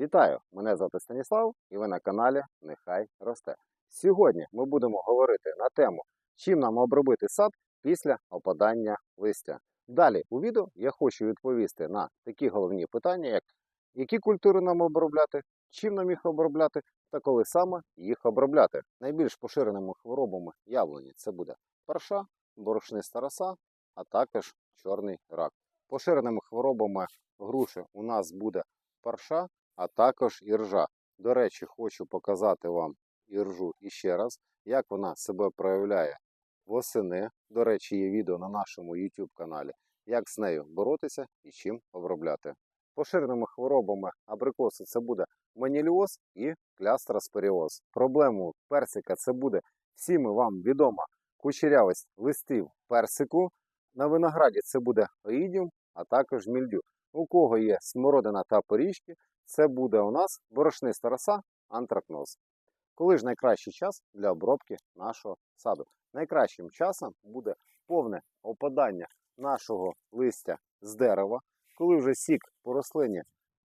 Вітаю! Мене звати Станіслав і ви на каналі Нехай Росте. Сьогодні ми будемо говорити на тему, чим нам обробити сад після опадання листя. Далі у відео я хочу відповісти на такі головні питання, як які культури нам обробляти, чим нам їх обробляти та коли саме їх обробляти. Найбільш поширеними хворобами яблуні це буде парша, борошниста роса, а також чорний рак. Поширеними хворобами груші у нас буде парша, а також іржа. До речі, хочу показати вам іржу іще раз, як вона себе проявляє восени. До речі, є відео на нашому YouTube каналі, як з нею боротися і чим обробляти. Поширеними хворобами абрикоси це буде маніліоз і клястроспоріоз. Проблемою персика це буде всім вам відома кучерявість листів персику. На винограді це буде оїдіум, а також мільдю. У кого є смородина та поріжки, це буде у нас борошниста роса, антракноз. Коли ж найкращий час для обробки нашого саду? Найкращим часом буде повне опадання нашого листя з дерева, коли вже сік по рослині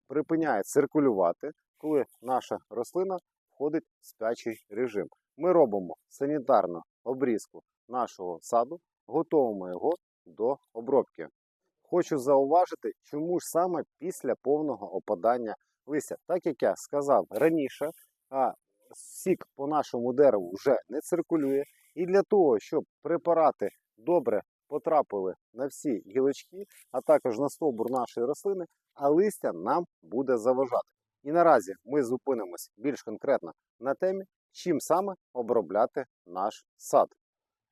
припиняє циркулювати, коли наша рослина входить в спячий режим. Ми робимо санітарну обрізку нашого саду, готуємо його до обробки. Хочу зауважити, чому ж саме після повного опадання листя. Так як я сказав раніше, сік по нашому дереву вже не циркулює. І для того, щоб препарати добре потрапили на всі гілочки, а також на стовбур нашої рослини, а листя нам буде заважати. І наразі ми зупинимось більш конкретно на темі, чим саме обробляти наш сад.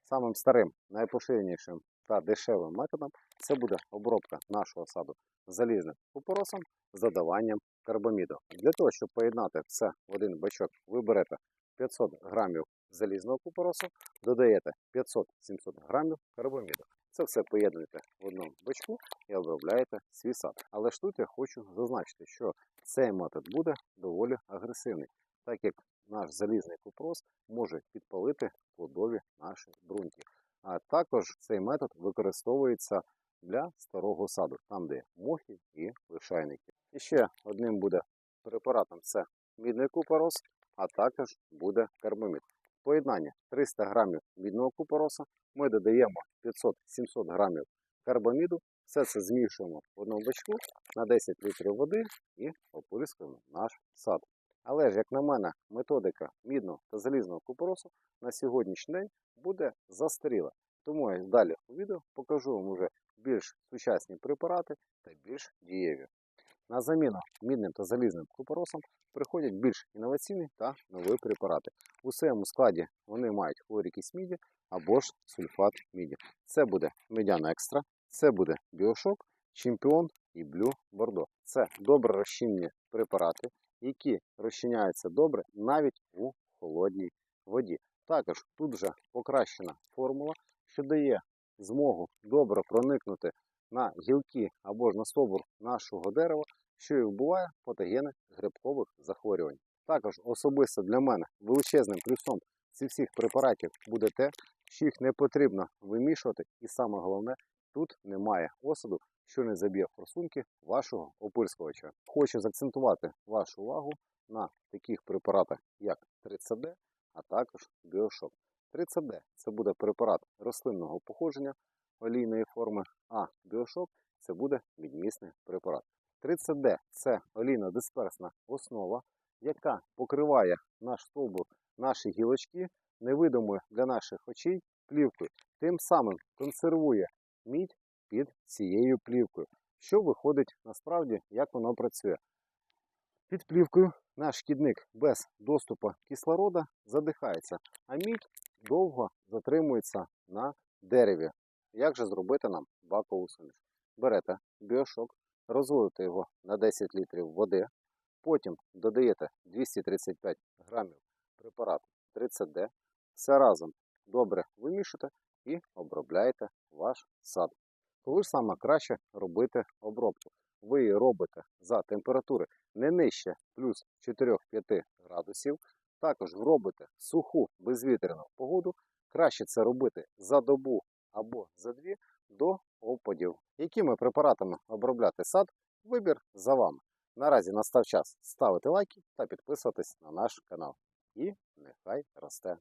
Самим старим, найпоширенішим та дешевим методом це буде обробка нашого саду залізним купоросом з додаванням карбаміду. Для того, щоб поєднати все в один бачок, ви берете 500 грамів залізного купоросу, додаєте 500-700 грамів карбаміду. Це все поєднуєте в одному бачку і обробляєте свій сад. Але ж тут я хочу зазначити, що цей метод буде доволі агресивний, так як наш залізний купорос може підпалити плодові наші бруньки. А також цей метод використовується для старого саду, там де мохи і лишайники. І ще одним буде препаратом це мідний купорос, а також буде карбамід. Поєднання 300 грамів мідного купороса ми додаємо 500-700 грамів карбаміду. Все це змішуємо в одному бачку на 10 літрів води і оприскуємо наш сад. Але ж, як на мене, методика мідного та залізного купоросу на сьогоднішній день буде застаріла. Тому я далі у відео покажу вам уже більш сучасні препарати та більш дієві. На заміну мідним та залізним купоросам приходять більш інноваційні та нові препарати. У своєму складі вони мають хлорікість міді або ж сульфат міді. Це буде медяна екстра, це буде біошок, чемпіон і блю бордо. Це добре розчинні препарати, які розчиняються добре навіть у холодній воді. Також тут вже покращена формула, що дає змогу добре проникнути на гілки або ж на стовбур нашого дерева, що і вбиває патогени грибкових захворювань. Також особисто для мене величезним плюсом цих всіх препаратів буде те, що їх не потрібно вимішувати, і саме головне, тут немає осаду, що не заб'є форсунки вашого опирскувача. Хочу заакцентувати вашу увагу на таких препаратах, як 30D, а також біошок. 30D це буде препарат рослинного походження олійної форми, а біошок це буде мідмісний препарат. 30D це олійно-дисперсна основа, яка покриває наш стовбур, наші гілочки невидимою для наших очей плівкою. Тим самим консервує мідь під цією плівкою. Що виходить насправді, як воно працює? Під плівкою наш шкідник без доступу кислорода задихається, а мідь довго затримується на дереві. Як же зробити нам бакову суміш? Берете біошок, розводите його на 10 літрів води, потім додаєте 235 грамів препарату 30D, все разом добре вимішуєте і обробляєте ваш сад. Коли ж саме краще робити обробку? Ви її робите за температури не нижче плюс 4-5 градусів. Також робите суху безвітряну погоду. Краще це робити за добу або за дві до опадів. Якими препаратами обробляти сад? Вибір за вами. Наразі настав час ставити лайки та підписуватись на наш канал. І нехай росте